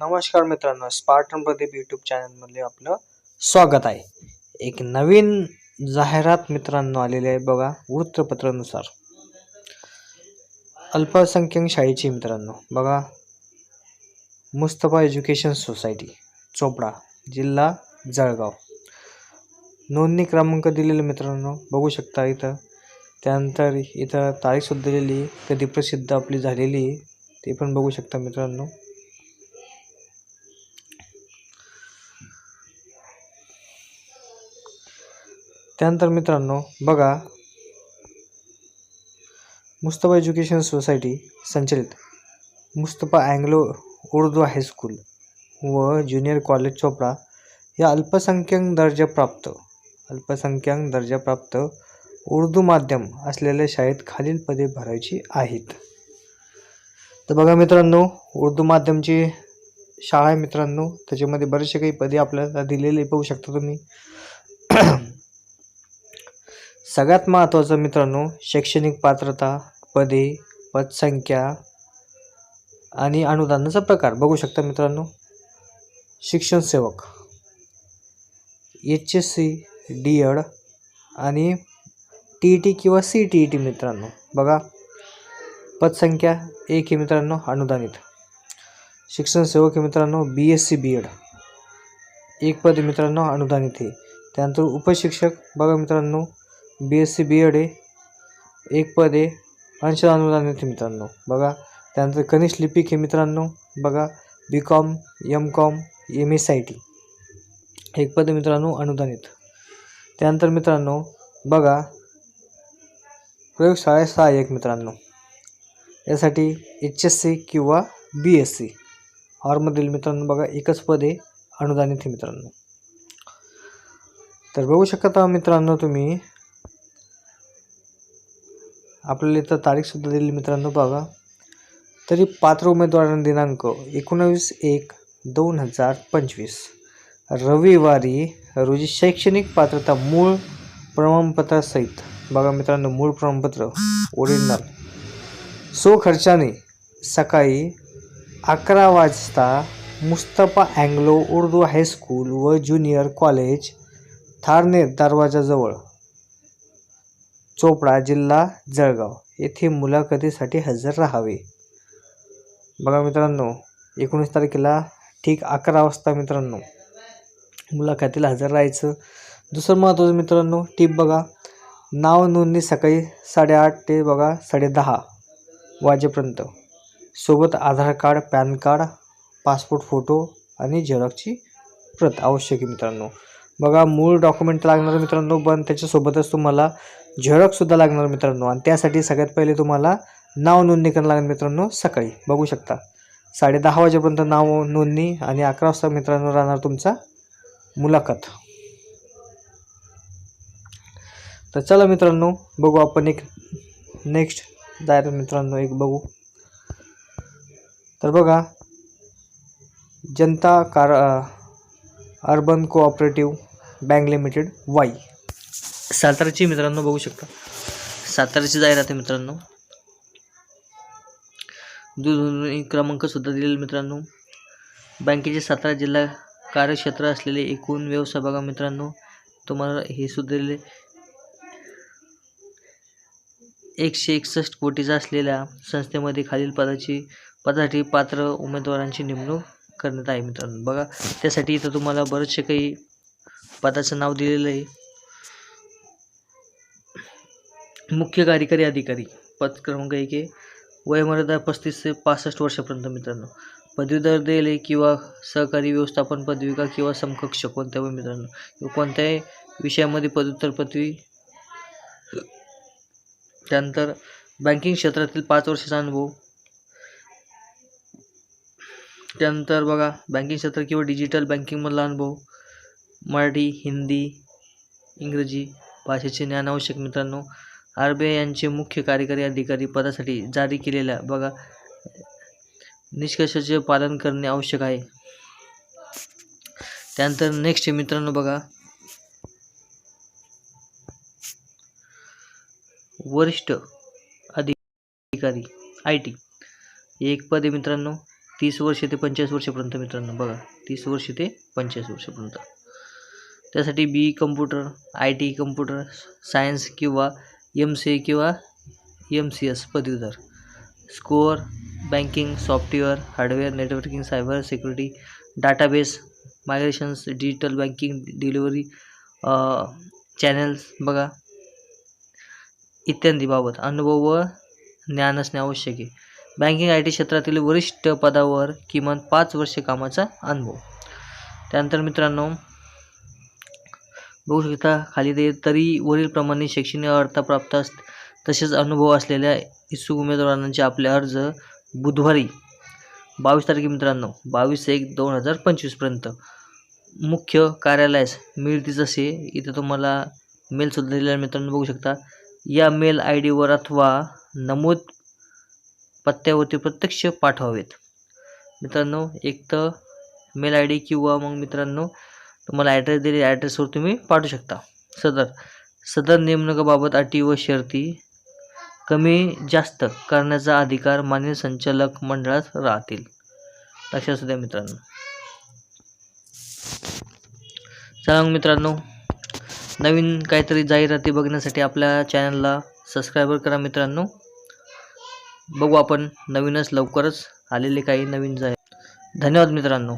नमस्कार मित्रांनो Spartan Pradeep YouTube चॅनलमध्ये आपलं स्वागत आहे. एक नवीन जाहिरात मित्रांनो आलेली आहे बघा वृत्तपत्रानुसार. अल्पसंख्याक शाळेची मित्रांनो बघा. मुस्तफा एज्युकेशन सोसायटी चोपडा जिल्हा जळगाव. नोंदणी क्रमांक दिलेले मित्रांनो बघू शकता इथं. त्यानंतर इथं तारीखसुद्धा दिलेली कधी प्रसिद्ध आपली झालेली आहे ते पण बघू शकता मित्रांनो. त्यानंतर मित्रांनो बघा. मुस्तफा एज्युकेशन सोसायटी संचलित. Mustafa anglo Urdu high school व ज्युनियर कॉलेज चोपडा या अल्पसंख्याक दर्जाप्राप्त अल्पसंख्याक दर्जाप्राप्त उर्दू माध्यम असलेल्या शाळेत खालील पदे भरायची आहेत. तर बघा मित्रांनो उर्दू माध्यमची शाळा आहे मित्रांनो. त्याच्यामध्ये बरेचसे काही पदे आपल्याला दिलेले पाहू शकता तुम्ही. सगळ्यात महत्त्वाचं मित्रांनो शैक्षणिक पात्रता पदे पदसंख्या आणि अनुदानाचा प्रकार. बघू शकता मित्रांनो शिक्षण सेवक H S C D Ed आणि टी ई टी किंवा सी टी ई टी मित्रांनो. बघा पदसंख्या एक आहे मित्रांनो अनुदानित. शिक्षण सेवक हे मित्रांनो B S C B Ed एक पद मित्रांनो अनुदानित आहे. त्यानंतर उपशिक्षक बघा मित्रांनो B S C B Ed आहे एक पद आहे अंश अनुदानित येते मित्रांनो. बघा त्यानंतर कनिष्ठ लिपिक आहे मित्रांनो. बघा B com M com M S I T एक पद मित्रांनो अनुदानित. त्यानंतर मित्रांनो बघा प्रयोगशाळा सहाय्यक मित्रांनो. यासाठी एच एस सी किंवा बी एस सी ऑरमधील मित्रांनो बघा एकच पद आहे अनुदानित मित्रांनो. तर बघू शकता मित्रांनो तुम्ही आपल्याला इथं तारीखसुद्धा दिली मित्रांनो बघा. तरी पात्र उमेदवारांना दिनांक एकोणावीस एक दोन हजार पंचवीस. रविवारी रोजी शैक्षणिक पात्रता मूळ प्रमाणपत्रासहित बघा मित्रांनो मूळ प्रमाणपत्र ओरिजिनल. सो खर्चाने सकाळी अकरा वाजता Mustafa anglo Urdu high school व ज्युनियर कॉलेज थारनेर दरवाजाजवळ चोपडा जिल्हा जळगाव येथे मुलाखतीसाठी हजर राहावे. बघा मित्रांनो एकोणीस तारखेला ठीक अकरा वाजता मित्रांनो मुलाखतीला हजर राहायचं. दुसरं महत्त्वाचं मित्रांनो टीप बघा. नाव नोंदणी सकाळी साडेआठ ते बघा साडेदहा वाजेपर्यंत. सोबत Aadhaar card PAN card passport photo आणि झेरॉक्सची प्रत आवश्यक आहे मित्रांनो. बघा मूळ डॉक्युमेंट लागणार मित्रांनो पण त्याच्यासोबतच तुम्हाला झेरॉक्ससुद्धा लागणार मित्रांनो. आणि त्यासाठी सगळ्यात पहिले तुम्हाला नाव नोंदणी करायला लागेल मित्रांनो सकाळी. बघू शकता. साडे दहा वाजेपर्यंत नाव नोंदणी आणि अकरा वाजता मित्रांनो राहणार तुमचा मुलाखत. तर चला मित्रांनो बघू आपण एक नेक्स्ट जाहिरात मित्रांनो एक बघू. तर बघा Janata car urban cooperative bank limited Wai. साताराची मित्रांनो बघू शकता. साताराची जाहिरात आहे मित्रांनो. दूरध्वनी क्रमांकसुद्धा दिलेला मित्रांनो. बँकेचे सातारा जिल्हा कार्यक्षेत्र असलेले एकूण व्यवसाय बघा मित्रांनो. तुम्हाला हे सुद्धा दिले एकशे एकसष्ट कोटीचा असलेल्या संस्थेमध्ये खालील पदाची पदासाठी पात्र उमेदवारांची नेमणूक करण्यात आहे मित्रांनो. बघा त्यासाठी इथं तुम्हाला बरेचसे काही पदाचं नाव दिलेलं आहे. मुख्य कार्यकारी अधिकारी पद क्रमांक एक आहे. वयमर्यादा पस्तीस ते पासष्ट वर्षापर्यंत मित्रांनो. पदवीधर दिले किंवा सहकारी व्यवस्थापन पदविका किंवा समकक्ष कोणत्या पण मित्रांनो. किंवा कोणत्याही विषयामध्ये पदव्युत्तर पदवी त्यानंतर बँकिंग क्षेत्रातील पाच वर्षाचा अनुभव. त्यानंतर बघा बँकिंग क्षेत्र किंवा डिजिटल बँकिंगमधला अनुभव. मराठी हिंदी इंग्रजी भाषेचे ज्ञान आवश्यक मित्रांनो आर बी आय यांचे मुख्य कार्यकारी अधिकारी पदासाठी जारी केलेल्या बघा निष्कर्षाचे पालन करणे आवश्यक आहे. त्यानंतर नेक्स्ट मित्रांनो बघा वरिष्ठ अधिकारी आय टी. एक पद आहे मित्रांनो तीस वर्ष ते पंचेचाळीस वर्षापर्यंत मित्रांनो बघा तीस वर्ष ते पंचेचाळीस वर्षापर्यंत. त्यासाठी B computer I T computer science किंवा एम सी ए किंवा एम सी एस पदवीधर. Core banking software hardware networking cyber security database migrations digital banking delivery channels बघा. इत्यादीबाबत अनुभव व ज्ञान असणे आवश्यक आहे. बँकिंग आय टी क्षेत्रातील वरिष्ठ पदावर किमान पाच वर्षे कामाचा अनुभव. त्यानंतर मित्रांनो बघू शकता खाली ते तरी वरीलप्रमाणे शैक्षणिक अर्हता प्राप्त अस तसेच अनुभव असलेल्या इच्छुक उमेदवारांचे आपले अर्ज बुधवारी बावीस तारखे मित्रांनो बावीस एक दोन हजार पंचवीसपर्यंत मुख्य कार्यालयास मिळते असे इथे तुम्हाला मेलसुद्धा दिलेला मित्रांनो बघू शकता. या मेल आय डीवर अथवा नमूद पत्त्यावरती प्रत्यक्ष पाठवावेत. मित्रांनो एक तर मेल आय डी किंवा मग मित्रांनो तुम्हाला ॲड्रेस दिले ॲड्रेसवर तुम्ही पाठवू शकता. सदर सदर नेमणुकाबाबत अटी व शर्ती कमी जास्त करण्याचा अधिकार मान्य संचालक मंडळात राहतील. लक्षात असू द्या मित्रांनो. चला मग मित्रांनो नवीन काहीतरी जाहिराती बघण्यासाठी आपल्या चॅनलला सबस्क्रायबर करा मित्रांनो. बघू आपण नवीनच लवकरच आलेले काही नवीन जाहीर धन्यवाद मित्रांनो.